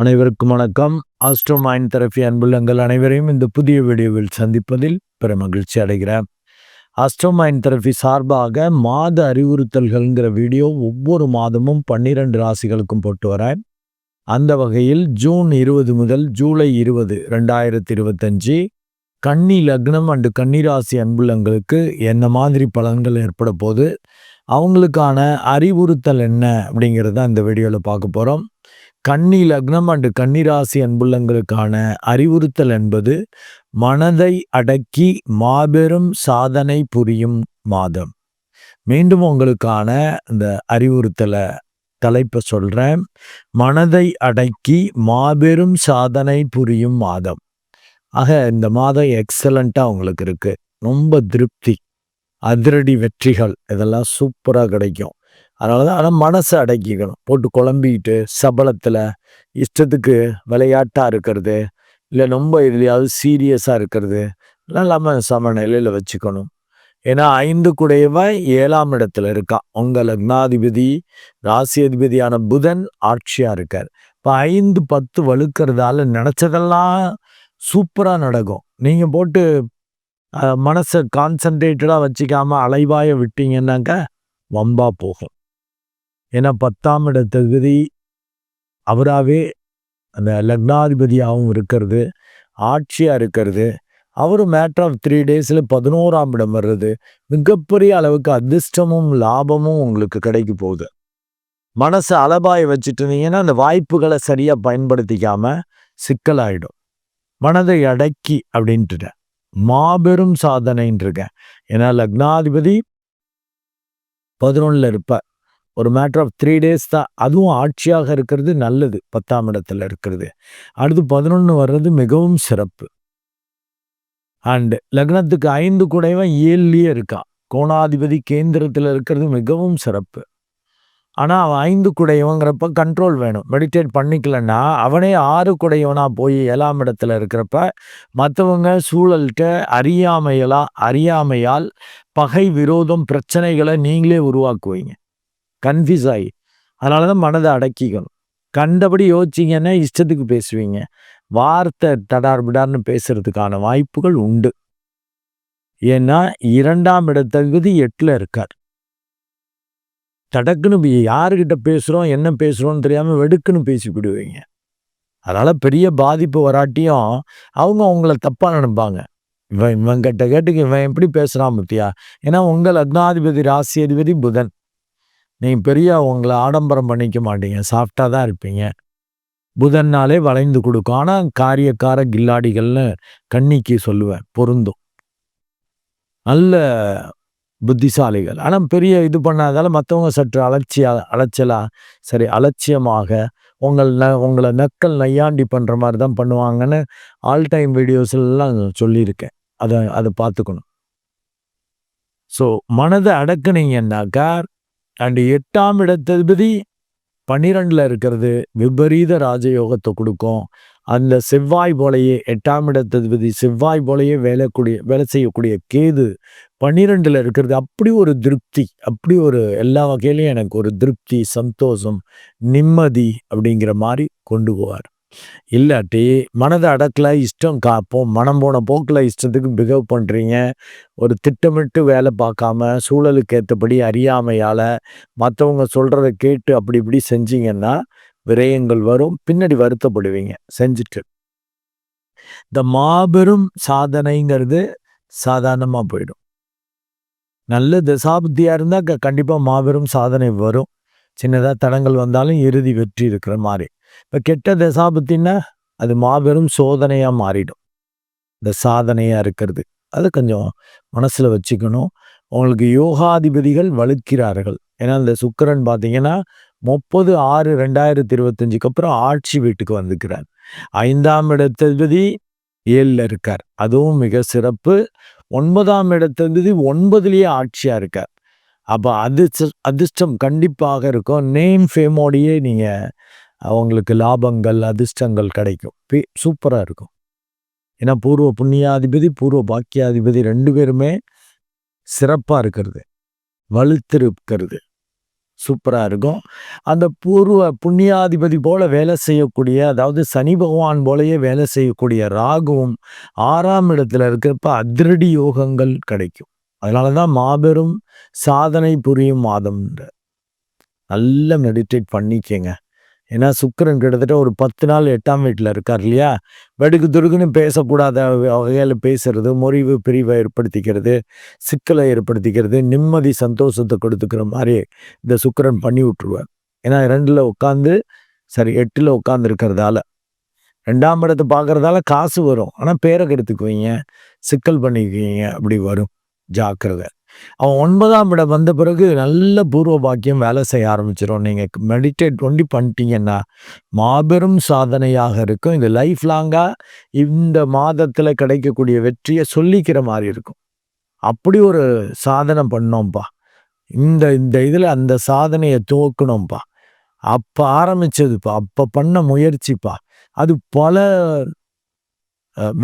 அனைவருக்கும் வணக்கம். Astro mind therapy அன்புள்ளங்கள் அனைவரையும் இந்த புதிய வீடியோவில் சந்திப்பதில் பெரும் மகிழ்ச்சி அடைகிறேன். ஆஸ்ட்ரோ மைண்ட் தெரப்பி சார்பாக மாத அறிவுறுத்தல்கள்ங்கிற வீடியோ ஒவ்வொரு மாதமும் பன்னிரெண்டு ராசிகளுக்கும் போட்டு வரேன். அந்த வகையில் ஜூன் இருபது முதல் ஜூலை இருபது ரெண்டாயிரத்தி இருபத்தஞ்சி கன்னி லக்னம் அண்டு கன்னிராசி அன்புள்ளங்களுக்கு என்ன மாதிரி பலன்கள் ஏற்பட போது அவங்களுக்கான அறிவுறுத்தல் என்ன அப்படிங்கிறத இந்த வீடியோவில் பார்க்க போகிறோம் கன்னி லக்னம் அண்டு கன்னிராசி அன்புள்ளங்களுக்கான அறிவுறுத்தல் என்பது மனதை அடக்கி மாபெரும் சாதனை புரியும் மாதம். மீண்டும் உங்களுக்கான இந்த அறிவுறுத்தலை தலைப்பை சொல்கிறேன் மனதை அடக்கி மாபெரும் சாதனை புரியும் மாதம். ஆக இந்த மாதம் எக்ஸலண்ட்டாக உங்களுக்கு இருக்குது ரொம்ப திருப்தி அதிரடி வெற்றிகள் இதெல்லாம் சூப்பராக கிடைக்கும். அதனால தான் ஆனால் மனசை அடக்கிக்கணும். போட்டு குழம்பிக்கிட்டு சபலத்தில் இஷ்டத்துக்கு விளையாட்டாக இருக்கிறது இல்லை ரொம்ப இதுலையாவது சீரியஸாக இருக்கிறது எல்லாம் இல்லாமல் சமநிலையில் வச்சுக்கணும். ஏன்னா ஐந்து குடையவன் ஏழாம் இடத்துல இருக்கா. உங்கள் லக்னாதிபதி ராசி அதிபதியான புதன் ஆட்சியாக இருக்கார். இப்போ ஐந்து பத்து வலுக்கிறதால நினச்சதெல்லாம் சூப்பராக நடக்கும். நீங்கள் போட்டு மனசை கான்சன்ட்ரேட்டடாக வச்சுக்காமல் அலைவாய விட்டீங்கன்னாக்க வம்பா போகும். ஏன்னா பத்தாம் இடத்தகுதி அவராகவே அந்த லக்னாதிபதியாகவும் இருக்கிறது ஆட்சியாக இருக்கிறது. அவர் மேட்ரு ஆஃப் த்ரீ டேஸில் பதினோராம் இடம் வர்றது. மிகப்பெரிய அளவுக்கு அதிர்ஷ்டமும் லாபமும் உங்களுக்கு கிடைக்க போகுது. மனசை அலபாய வச்சுட்டு அந்த வாய்ப்புகளை சரியாக பயன்படுத்திக்காமல் சிக்கலாயிடும். மனதை அடக்கி அப்படின்ட்டுட்டேன் மாபெரும் சாதனைன்னு இருக்கேன் ஏன்னா லக்னாதிபதி பதினொன்றில் இருப்பார். ஒரு மேட்ரு ஆஃப் த்ரீ டேஸ் தான். அதுவும் ஆட்சியாக இருக்கிறது நல்லது. பத்தாம் இடத்துல இருக்கிறது. அடுத்து பதினொன்று வர்றது மிகவும் சிறப்பு. அண்டு லக்னத்துக்கு ஐந்து குடைவன் ஏழுலேயே இருக்கான். கோணாதிபதி கேந்திரத்தில் இருக்கிறது மிகவும் சிறப்பு. ஆனால் அவன் ஐந்து குடையவங்கிறப்ப கண்ட்ரோல் வேணும். மெடிடேட் பண்ணிக்கலன்னா அவனே ஆறு குடையவனாக போய் ஏழாம் இடத்துல இருக்கிறப்ப மற்றவங்க சூழல்கிட்ட அறியாமையெல்லாம் அறியாமையால் பகை விரோதம் பிரச்சனைகளை நீங்களே உருவாக்குவீங்க. கன்ஃபியூஸ் ஆகி அதனால தான் மனதை அடக்கிக்கணும். கண்டபடி யோசிச்சிங்கன்னா இஷ்டத்துக்கு பேசுவீங்க. வார்த்தை தடார்பிடார்னு பேசுறதுக்கான வாய்ப்புகள் உண்டு. ஏன்னா இரண்டாம் இடத்தகுதி எட்டில் இருக்கார். தடக்குன்னு யாருக்கிட்ட பேசுகிறோம் என்ன பேசுகிறோன்னு தெரியாமல் வெடுக்குன்னு பேசிவிடுவீங்க அதனால் பெரிய பாதிப்பு வராட்டியும் அவங்க அவங்கள தப்பாக நினைப்பாங்க. இவன் இவன் கிட்ட கேட்டுக்கு இவன் எப்படி பேசுகிறான் பத்தியா? ஏன்னா உங்கள் லக்னாதிபதி ராசியாதிபதி புதன். நீங்கள் பெரிய உங்களை ஆடம்பரம் பண்ணிக்க மாட்டீங்க. சாஃப்டாக தான் இருப்பீங்க. புதன்னாலே வளைந்து கொடுக்கும். ஆனால் காரியக்கார கில்லாடிகள்னு கண்ணிக்கு சொல்லுவேன் பொருந்தும். நல்ல புத்திசாலிகள். ஆனால் பெரிய இது பண்ணாதால மற்றவங்க சற்று அலட்சிய அலைச்சலா சரி அலட்சியமாக உங்கள் ந உங்களை நக்கல் நையாண்டி பண்ணுற மாதிரி தான் பண்ணுவாங்கன்னு ஆல் டைம் வீடியோஸ்லாம் சொல்லியிருக்கேன். அதை அதை பார்த்துக்கணும். ஸோ மனதை அடக்குனீங்கன்னாக்கா அண்டு எட்டாம் இடத்ததிபதி பன்னிரெண்டில் இருக்கிறது விபரீத ராஜயோகத்தை கொடுக்கும். அந்த செவ்வாய் போலையே எட்டாம் இடத்ததிபதி செவ்வாய் போலையே வேலைக்கூடிய வேலை செய்யக்கூடிய கேது பன்னிரெண்டில் இருக்கிறது. அப்படி ஒரு திருப்தி அப்படி ஒரு எல்லா வகையிலையும் எனக்கு ஒரு திருப்தி சந்தோஷம் நிம்மதி அப்படிங்கிற மாதிரி கொண்டு போவார். இல்லாட்டி மனதை அடக்கல இஷ்டம் காப்போம் மனம் போன போக்கில் இஷ்டத்துக்கு பிஹேவ் பண்ணுறீங்க ஒரு திட்டமிட்டு வேலை பார்க்காம சூழலுக்கு ஏற்றபடி அறியாமையால் மற்றவங்க சொல்கிறத கேட்டு அப்படி இப்படி செஞ்சீங்கன்னா விரயங்கள் வரும் பின்னாடி வருத்தப்படுவீங்க. செஞ்சுட்டு. இந்த மாபெரும் சாதனைங்கிறது சாதாரணமாக போயிடும். நல்ல தசாபுத்தியாக இருந்தால் கண்டிப்பாக மாபெரும் சாதனை வரும். சின்னதாக தடங்கள் வந்தாலும் இறுதி வெற்றி இருக்கிற மாதிரி. இப்போ கெட்ட தசாபத்தின்னா அது மாபெரும் சோதனையாக மாறிடும். இந்த சாதனையாக இருக்கிறது. அது கொஞ்சம் மனசில் வச்சுக்கணும். உங்களுக்கு யோகாதிபதிகள் வலுக்கிறார்கள். ஏன்னா இந்த சுக்கரன் பார்த்தீங்கன்னா முப்பது ஆறு ரெண்டாயிரத்தி இருபத்தஞ்சுக்கு அப்புறம் ஆட்சி வீட்டுக்கு வந்துக்கிறார் ஐந்தாம் இடத்ததிபதி ஏழில் இருக்கார். அதுவும் மிக சிறப்பு. ஒன்பதாம் இடத்ததிபதி ஒன்பதுலேயே ஆட்சியாக இருக்கார். அப்போ அதிர்ஷ்ட அதிர்ஷ்டம் கண்டிப்பாக இருக்கும். நேம் ஃபேமோடையே நீங்கள் அவங்களுக்கு லாபங்கள் அதிர்ஷ்டங்கள் கிடைக்கும் சூப்பராக இருக்கும் ஏன்னா பூர்வ புண்ணியாதிபதி பூர்வ பாக்கியாதிபதி ரெண்டு பேருமே சிறப்பாக இருக்கிறது வலுத்திருக்கிறது சூப்பராக இருக்கும். அந்த பூர்வ புண்ணியாதிபதி போல் வேலை செய்யக்கூடிய, அதாவது சனி பகவான் போலயே வேலை செய்யக்கூடிய ராகுவும் ஆறாம் இடத்துல இருக்கிறப்ப அதிரடி யோகங்கள் கிடைக்கும். அதனால தான் மாபெரும் சாதனை புரியும் மாதம்ன்ற நல்லா மெடிடேட் பண்ணிக்கங்க. ஏன்னா சுக்கிரன் கிட்டத்தட்ட ஒரு 10 நாள் எட்டாம் வீட்டில் இருக்கார் இல்லையா? வெடுக்கு துடுக்குன்னு பேசக்கூடாத வகையில் பேசுறது, முறிவு, பிரிவை ஏற்படுத்திக்கிறது, சிக்கலை ஏற்படுத்திக்கிறது, நிம்மதி, சந்தோஷத்தை கொடுத்துக்கிற மாதிரி இந்த சுக்கரன் பண்ணி விட்டுருவார். ஏன்னா ரெண்டில் உட்காந்து சரி 8ல உட்கார்ந்து இருக்கிறதால. 2ஆம் இடத்த பார்க்கறதால காசு வரும். ஆனால் பேரை கெடுத்துக்குவீங்க, சிக்கல் பண்ணிக்குவீங்க. அப்படி வரும். ஜாக்கிரதை. அவன் ஒன்பதாம் இடம் வந்த பிறகு நல்ல பூர்வ பாக்கியம் வேலை செய்ய ஆரம்பிச்சிடும் நீங்கள் மெடிடேட் ஒண்டி பண்ணிட்டீங்கன்னா, மாபெரும் சாதனையாக இருக்கும். இது லைஃப் லாங்காக இந்த மாதத்தில் கிடைக்கக்கூடிய வெற்றியை சொல்லிக்கிற மாதிரி இருக்கும். அப்படி ஒரு சாதனை பண்ணோம்ப்பா இந்த இந்த இதில் அந்த சாதனையை துவக்கணும்பா. அப்போ ஆரம்பித்ததுப்பா அப்போ பண்ண முயற்சிப்பா. அது பல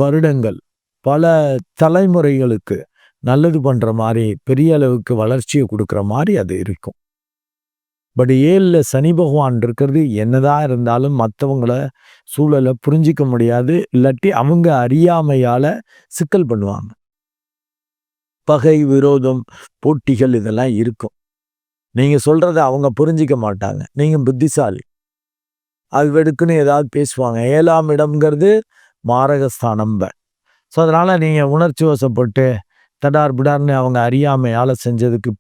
வருடங்கள், பல தலைமுறைகளுக்கு நல்லது பண்ணுற மாதிரி பெரிய அளவுக்கு வளர்ச்சியை கொடுக்குற மாதிரி அது இருக்கும். பட் ஏழில் சனி பகவான் இருக்கிறது என்னதான் இருந்தாலும் மற்றவங்கள சூழலை புரிஞ்சுக்க முடியாது. இல்லாட்டி அவங்க அறியாமையால் சிக்கல் பண்ணுவாங்க. பகை, விரோதம், போட்டிகள் இதெல்லாம் இருக்கும். நீங்கள் சொல்கிறத அவங்க புரிஞ்சுக்க மாட்டாங்க. நீங்கள் புத்திசாலி. அது வெடுக்குன்னு ஏதாவது பேசுவாங்க. ஏழாம் இடம்ங்கிறது மாரகஸ்தானம்ப. ஸோ அதனால் நீங்கள் உணர்ச்சி வசப்பட்டு, தடார் பிடார்னு அவங்க அறியாமையால் செஞ்சதுக்கு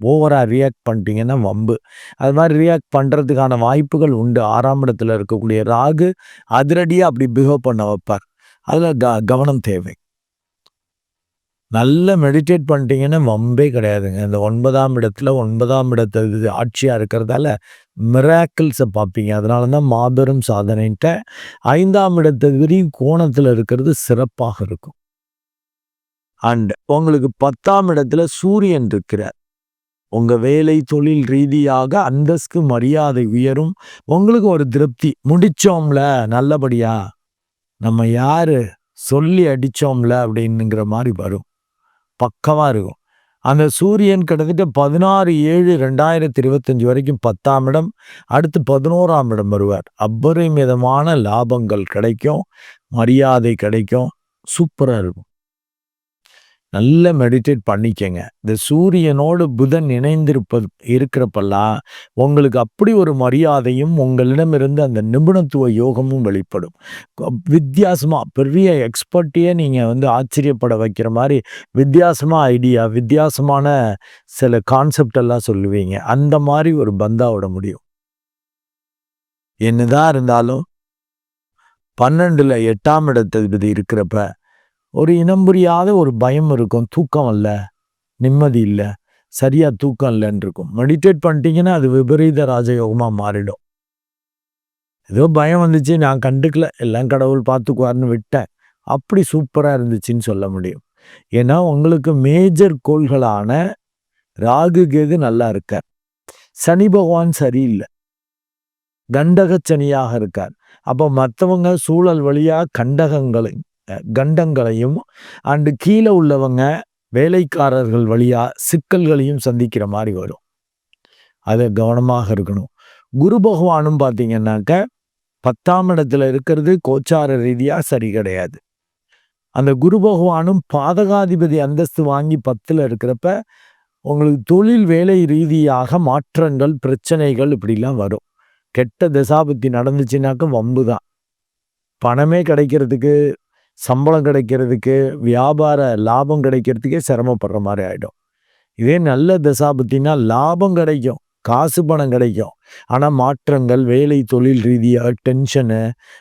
ஓவராக ரியாக்ட் பண்ணிட்டீங்கன்னா வம்பு. அது மாதிரி ரியாக்ட் பண்ணுறதுக்கான வாய்ப்புகள் உண்டு. ஆறாம் இடத்துல இருக்கக்கூடிய ராகு அதிரடியாக அப்படி பிஹேவ் பண்ண வைப்பார். அதில் க கவனம் தேவை. நல்லா மெடிடேட் பண்ணிட்டீங்கன்னா வம்பே கிடையாதுங்க. இந்த ஒன்பதாம் இடத்துல ஒன்பதாம் இடத்து இது இருக்கிறதால மிராக்கிள்ஸை பார்ப்பீங்க. அதனால தான் மாபெரும் சாதனைன்ட்டேன். 5ஆம் விரி கோணத்தில் இருக்கிறது சிறப்பாக இருக்கும். அண்ட் உங்களுக்கு 10ஆம் இடத்துல சூரியன் இருக்கிறார். உங்கள் வேலை, தொழில் ரீதியாக அந்தஸ்து, மரியாதை உயரும். உங்களுக்கு ஒரு திருப்தி. முடித்தோம்ல நல்லபடியா. நம்ம யார் சொல்லி அடித்தோம்ல அப்படின்னுங்கிற மாதிரி வரும். பக்கமாக இருக்கும். அந்த சூரியன் கிட்டத்தட்ட 16/7/2025 வரைக்கும் 10ஆம் இடம், அடுத்து 11ஆம் இடம் வருவார். அபரிமிதமான லாபங்கள் கிடைக்கும். மரியாதை கிடைக்கும். சூப்பராக இருக்கும். நல்லா மெடிடேட் பண்ணிக்கங்க. இந்த சூரியனோடு புதன் இணைந்திருப்ப இருக்கிறப்பல்லாம், உங்களுக்கு அப்படி ஒரு மரியாதையும், உங்களிடமிருந்து அந்த நிபுணத்துவ யோகமும் வெளிப்படும். வித்தியாசமாக பெரிய எக்ஸ்பர்ட்டையே நீங்கள் வந்து ஆச்சரியப்பட வைக்கிற மாதிரி வித்தியாசமாக ஐடியா, வித்தியாசமான சில கான்செப்ட் எல்லாம் சொல்லுவீங்க. அந்த மாதிரி ஒரு பந்தாவிட முடியும். என்னதான் இருந்தாலும் 12ல 8ஆம் இடத்ததிபதி இருக்கிறப்ப, ஒரு இனம் புரியாத ஒரு பயம் இருக்கும். தூக்கம் அல்ல நிம்மதி இல்லை சரியாக தூக்கம் இல்லைன்னு இருக்கும். மெடிடேட் பண்ணிட்டீங்கன்னா, அது விபரீத ராஜயோகமாக மாறிடும். ஏதோ பயம் வந்துச்சு, நான் கண்டுக்கல. எல்லாம் கடவுள் பார்த்துக்குவாருன்னு விட்டேன். அப்படி சூப்பராக இருந்துச்சுன்னு சொல்ல முடியும். ஏன்னா, உங்களுக்கு மேஜர் கோள்களான ராகு, கேது நல்லா இருக்கார். சனி பகவான் சரியில்லை கண்டகச் சனியாக இருக்கார். அப்போ மற்றவங்க சூழல் வழியாக கண்டகங்களை கண்டங்களையும், அண்டு கீழே உள்ளவங்க வேலைக்காரர்கள் வழியா சிக்கல்களையும் சந்திக்கிற மாதிரி வரும். அது கவனமாக இருக்கணும். குரு பகவானும் பார்த்தீங்கன்னாக்க, 10ஆம் இடத்துல இருக்கிறது கோச்சார ரீதியாக சரி கிடையாது. அந்த குரு பகவானும் பாதகாதிபதி அந்தஸ்து வாங்கி 10ல இருக்கிறப்ப, உங்களுக்கு தொழில், வேலை ரீதியாக மாற்றங்கள், பிரச்சனைகள் இப்படிலாம் வரும். கெட்ட தசாபுத்தி நடந்துச்சுனாக்க வம்பு தான். பணமே கிடைக்கிறதுக்கு, சம்பளம் கிடைக்கிறதுக்கு, வியாபார லாபம் கிடைக்கிறதுக்கே சிரமப்படுற மாதிரி ஆகிடும் இதே நல்ல தசாபுத்தினா லாபம் கிடைக்கும். காசு பணம் கிடைக்கும். ஆனால் மாற்றங்கள், வேலை, தொழில் ரீதியாக டென்ஷனு,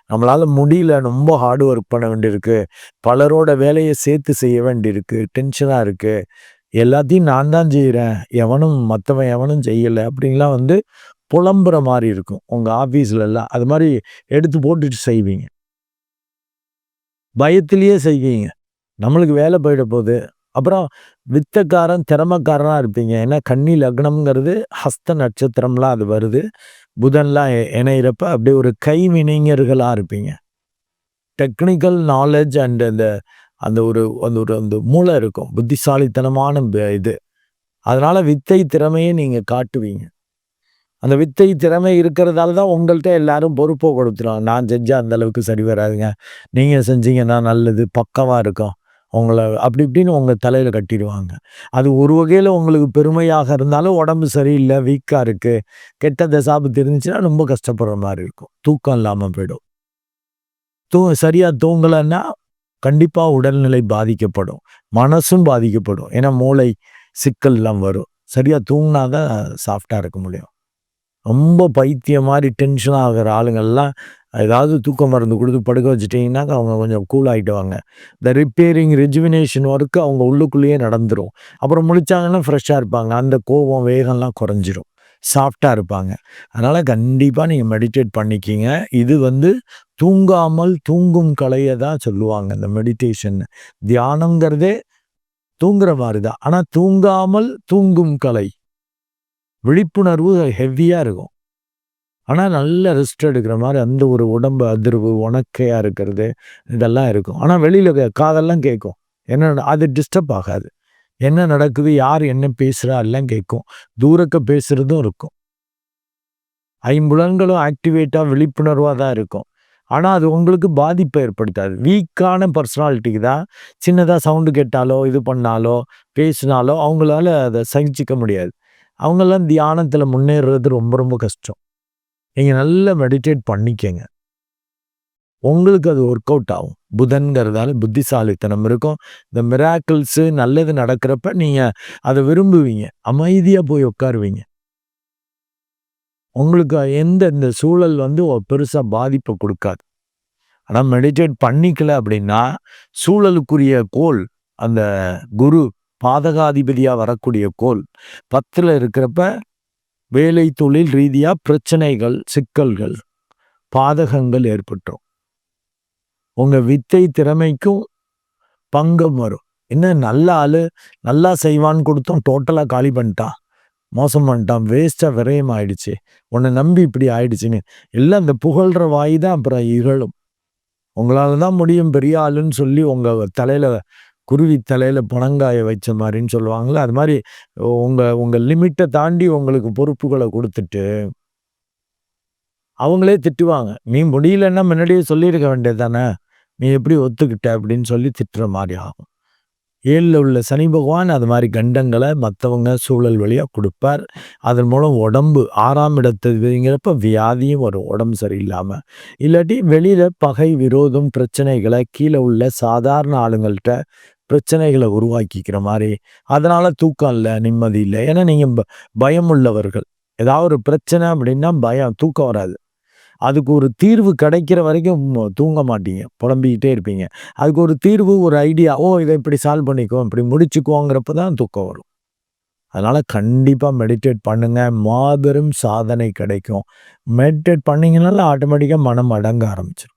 நம்மளால் முடியல, ரொம்ப ஹார்ட் ஒர்க் பண்ண வேண்டியிருக்கு. பலரோட வேலையை சேர்த்து செய்ய வேண்டியிருக்கு. டென்ஷனாக இருக்குது எல்லாத்தையும் நான் தான் செய்கிறேன் எவனும் மற்றவன் எவனும் செய்யலை அப்படின்லாம் வந்து புலம்புற மாதிரி இருக்கும். உங்கள் ஆஃபீஸ்லலாம். அது மாதிரி எடுத்து போட்டுட்டு செய்வீங்க. பயத்திலேயே செய்வீங்க. நம்மளுக்கு வேலை போயிட போகுது அப்புறம் வித்தக்காரன், திறமைக்காரனாக இருப்பீங்க. ஏன்னா கன்னி லக்னம்ங்கிறது ஹஸ்த நட்சத்திரம்லாம் அது வருது. புதன்லாம் இணையிறப்ப அப்படியே ஒரு கைவினைஞர்களாக இருப்பீங்க. டெக்னிக்கல் நாலேஜ் அண்ட் அந்த அந்த ஒரு அந்த ஒரு அந்த மூளை இருக்கும். புத்திசாலித்தனமான இது. அதனால் வித்தை, திறமையை நீங்கள் காட்டுவீங்க. அந்த வித்தை திறமை இருக்கிறதால தான் உங்கள்கிட்ட எல்லாரும் பொறுப்பை கொடுத்துருவாங்க நான் செஞ்சால் அந்தளவுக்கு சரி வராதுங்க. நீங்கள் செஞ்சீங்கன்னா நல்லது பக்கமாக இருக்கும். உங்களை அப்படி இப்படின்னு உங்கள் தலையில் கட்டிடுவாங்க. அது ஒரு வகையில் உங்களுக்கு பெருமையாக இருந்தாலும் உடம்பு சரியில்லை வீக்காக இருக்குது கெட்ட தசாபத்து இருந்துச்சுன்னா ரொம்ப கஷ்டப்படுற மாதிரி இருக்கும். தூக்கம் இல்லாமல் போயிடும். தூ சரியாக தூங்கலைன்னா கண்டிப்பாக உடல்நிலை பாதிக்கப்படும். மனசும் பாதிக்கப்படும். ஏன்னா மூளை சிக்கல்லாம் வரும். சரியாக தூங்கினா தான் சாஃப்டாக இருக்க முடியும். ரொம்ப பைத்தியம் மாதிரி டென்ஷன் ஆகிற ஆளுங்கள்லாம் ஏதாவது தூக்க மருந்து கொடுத்து படுக்க வச்சுட்டிங்கனாக்கா அவங்க கொஞ்சம் கூல் ஆகிடுவாங்க இந்த ரிப்பேரிங் ரெஜுவினேஷன் ஒர்க்கு அவங்க உள்ளுக்குள்ளேயே நடந்துடும் அப்புறம் முழிச்சாங்கன்னா ஃப்ரெஷ்ஷாக இருப்பாங்க. அந்த கோபம் வேகம்லாம் குறைஞ்சிரும். சாஃப்டாக இருப்பாங்க. அதனால் கண்டிப்பாக நீங்கள் மெடிடேட் பண்ணிக்கிங்க. இது வந்து தூங்காமல் தூங்கும் கலையை தான் சொல்லுவாங்க இந்த மெடிடேஷன் தியானங்கிறதே தூங்குற மாதிரி தான். ஆனால் தூங்காமல் தூங்கும் கலை. விழிப்புணர்வு ஹெவியாக இருக்கும். ஆனால் நல்ல ரெஸ்ட் எடுக்கிற மாதிரி அந்த ஒரு உடம்பு அதிர்வு உணக்கையாக இருக்கிறது இதெல்லாம் இருக்கும். ஆனால் வெளியில் காதெல்லாம் கேட்கும். என்ன அது டிஸ்டர்ப் ஆகாது. என்ன நடக்குது யார் என்ன பேசுகிறா எல்லாம் கேட்கும். தூரக்க பேசுகிறதும் இருக்கும். ஐம்புலன்களும் ஆக்டிவேட்டாக விழிப்புணர்வாக தான் இருக்கும். ஆனால் அது உங்களுக்கு பாதிப்பை ஏற்படுத்தாது. வீக்கான பர்சனாலிட்டிக்கு தான் சின்னதாக சவுண்டு கேட்டாலோ இது பண்ணாலோ பேசினாலோ அவங்களால அதை சகிச்சிக்க முடியாது. அவங்கெல்லாம் தியானத்தில் முன்னேறுறது ரொம்ப ரொம்ப கஷ்டம். நீங்கள் நல்லா மெடிடேட் பண்ணிக்கங்க. உங்களுக்கு அது ஒர்க் அவுட் ஆகும். புதன்கிறதால புத்திசாலித்தனம் இருக்கும். இந்த மிராக்கிள்ஸு நல்லது நடக்கிறப்ப நீங்கள் அதை விரும்புவீங்க. அமைதியாக போய் உட்காருவீங்க. உங்களுக்கு எந்த இந்த சூழல் வந்து பெருசாக பாதிப்பை கொடுக்காது. ஆனால் மெடிடேட் பண்ணிக்கல அப்படின்னா சூழலுக்குரிய கோல் அந்த குரு பாதகாதிபதியாக வரக்கூடிய கோல். பத்தில் இருக்கிறப்ப வேலை தொழில் ரீதியாக பிரச்சனைகள் சிக்கல்கள் பாதகங்கள் ஏற்பட்டுரும் உங்கள் வித்தை திறமைக்கும் பங்கம் வரும். என்ன நல்ல ஆள் நல்லா செய்வான்னு கொடுத்தோம் டோட்டலாக காலி பண்ணிட்டான். மோசம் பண்ணிட்டான். வேஸ்ட்டாக விரயம் ஆயிடுச்சு. உன்னை நம்பி இப்படி ஆயிடுச்சுன்னு. எல்லாம் இந்த புகழ்கிற வாய் தான் அப்புறம் இகழும். உங்களால் தான் முடியும் பெரிய ஆளுன்னு சொல்லி உங்கள் தலையில் குருவி தலையில் பணங்காய வச்ச மாதிரின்னு சொல்லுவாங்களே அது மாதிரி உங்கள் உங்கள் லிமிட்டை தாண்டி உங்களுக்கு பொறுப்புகளை கொடுத்துட்டு அவங்களே திட்டுவாங்க. நீ முடியலன்னா முன்னாடியே சொல்லியிருக்க வேண்டியது தானே நீ எப்படி ஒத்துக்கிட்ட? அப்படின்னு சொல்லி திட்டுற மாதிரி ஆகும். ஏழில் உள்ள சனி பகவான் அது மாதிரி கண்டங்களை மற்றவங்க சூழல் வழியாக கொடுப்பார். அதன் மூலம் உடம்பு ஆறாம் இடத்துங்கிறப்ப வியாதியும் வரும் உடம்பு சரியில்லாமல் இல்லாட்டி வெளியில் பகை விரோதம் பிரச்சனைகளை கீழே உள்ள சாதாரண ஆளுங்கள்கிட்ட பிரச்சனைகளை உருவாக்கிக்கிற மாதிரி. அதனால் தூக்கம் இல்லை நிம்மதி இல்லை. ஏன்னா நீங்கள் பயம் உள்ளவர்கள் ஏதாவது ஒரு பிரச்சனை அப்படின்னா பயம் தூக்கம் வராது. அதுக்கு ஒரு தீர்வு கிடைக்கிற வரைக்கும் தூங்க மாட்டீங்க. புலம்பிக்கிட்டே இருப்பீங்க. அதுக்கு ஒரு தீர்வு ஒரு ஐடியா ஓ இதை இப்படி சால்வ் பண்ணிக்கோ இப்படி முடிச்சுக்குவோங்கிறப்ப தான் தூக்கம் வரும். அதனால் கண்டிப்பாக மெடிடேட் பண்ணுங்கள் மாபெரும் சாதனை கிடைக்கும். மெடிடேட் பண்ணிங்கனால ஆட்டோமேட்டிக்காக மனம் அடங்க ஆரம்பிச்சிடும்